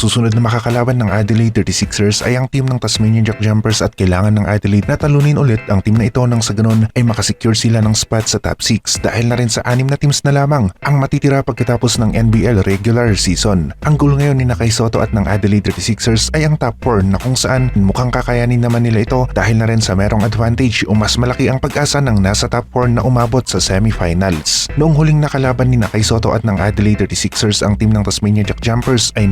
susunod na makakalaban ng Adelaide 36ers ay ang team ng Tasmanian Jack Jumpers at kailangan ng Adelaide na talunin ulit ang team na ito nang sa ganun ay makasecure sila ng spot sa top 6 dahil na rin sa anim na teams na lamang ang matitira pagkatapos ng NBL regular season. Ang goal ngayon ni Nakay Soto at ng Adelaide 36ers ay ang top 4 na kung saan mukhang kakayanin naman nila ito dahil na rin sa merong advantage o mas malaki ang pag-asa ng nasa top 4 na umabot sa semifinals. Noong huling nakalaban ni Nakay Soto at ng Adelaide 36ers ang team ng Tasmania Jack Jumpers ay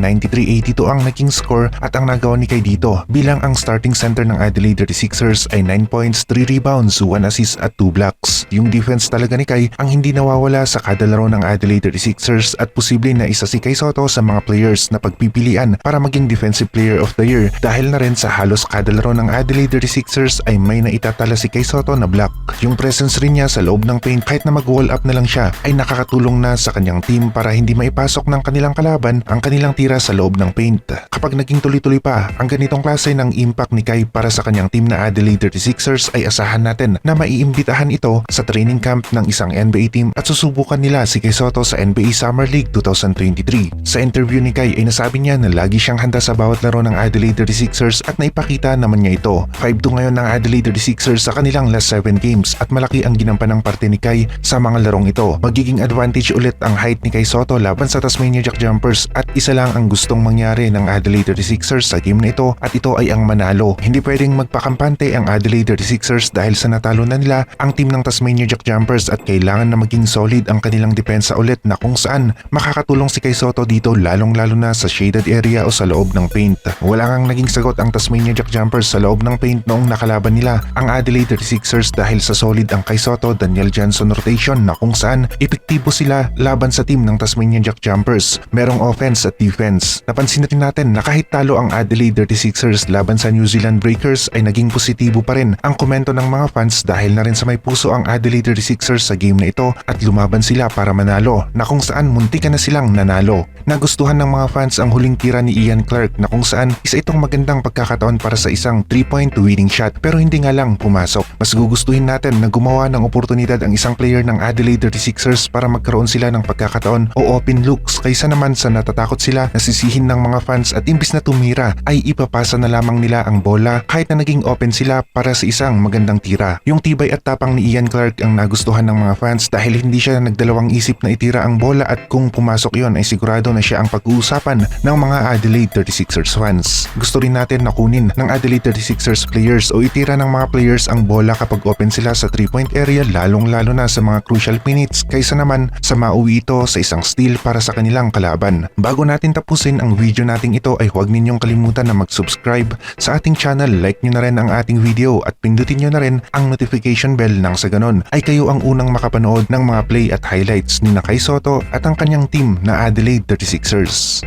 93-82 ang naging score at ang nagawa ni Kay dito bilang ang starting center ng Adelaide 36ers ay 9 points, 3 rebounds, 1 assist at 2 blocks. Yung defense talaga ni Kay ang hindi nawawala sa kada laro ng Adelaide 36ers at posible na isa si Kay Soto sa mga players na pagpipilian para maging defensive player of the year dahil na rin sa halos kada laro ng Adelaide 36ers ay may naitatala si Kay Soto na block. Yung presence rin niya sa loob ng paint kahit na mag-wall up na lang siya ay nakakatulong na sa kanyang team para hindi maipasok ng kanilang kalaban ang kanilang tira sa loob ng paint. Kapag naging tuloy-tuloy pa ang ganitong klase ng impact ni Kai para sa kanyang team na Adelaide 36ers ay asahan natin na maiimbitahan ito training camp ng isang NBA team at susubukan nila si Kai Soto sa NBA Summer League 2023. Sa interview ni Kai ay nasabi niya na lagi siyang handa sa bawat laro ng Adelaide 36ers at naipakita naman niya ito. 5-2 ngayon ng Adelaide 36ers sa kanilang last 7 games at malaki ang ginampanang parte ni Kai sa mga larong ito. Magiging advantage ulit ang height ni Kai Soto laban sa Tasmania Jack Jumpers at isa lang ang gustong mangyari ng Adelaide 36ers sa game na ito at ito ay ang manalo. Hindi pwedeng magpakampante ang Adelaide 36ers dahil sa natalo na nila ang team ng Tasmania Jack Jumpers at kailangan na maging solid ang kanilang depensa ulit na kung saan makakatulong si Kai Soto dito lalong lalo na sa shaded area o sa loob ng paint. Wala ngang naging sagot ang Tasmania Jack Jumpers sa loob ng paint noong nakalaban nila ang Adelaide 36ers dahil sa solid ang Kai Soto Daniel Johnson rotation na kung saan epektibo sila laban sa team ng Tasmanian Jack Jumpers. Merong offense at defense. Napansin natin natin na kahit talo ang Adelaide 36ers laban sa New Zealand Breakers ay naging positibo pa rin ang komento ng mga fans dahil na rin sa may puso ang Adelaide 36ers sa game na ito at lumaban sila para manalo na kung saan muntikan na silang nanalo. Nagustuhan ng mga fans ang huling tira ni Ian Clark na kung saan isa itong magandang pagkakataon para sa isang 3-point winning shot pero hindi nga lang pumasok. Mas gugustuhin natin na gumawa ng oportunidad ang isang player ng Adelaide 36ers para magkaroon sila ng pagkakataon o open looks kaysa naman sa natatakot sila na sisihin ng mga fans at imbis na tumira ay ipapasa na lamang nila ang bola kahit na naging open sila para sa isang magandang tira. Yung tibay at tapang ni Ian Clark ang nagustuhan ng mga fans dahil hindi siya nagdalawang isip na itira ang bola at kung pumasok yon ay sigurado na siya ang pag-uusapan ng mga Adelaide 36ers fans. Gusto rin natin na kunin ng Adelaide 36ers players o itira ng mga players ang bola kapag open sila sa 3-point area lalong lalo na sa mga crucial minutes kaysa naman sa mauwi ito sa isang steal para sa kanilang kalaban. Bago natin tapusin ang video nating ito ay huwag ninyong kalimutan na mag-subscribe sa ating channel, like nyo na rin ang ating video at pindutin nyo na rin ang notification bell nang sa ganon ay kayo ang unang makapanood ng mga play at highlights ni Nakay Soto at ang kanyang team na Adelaide 36ers.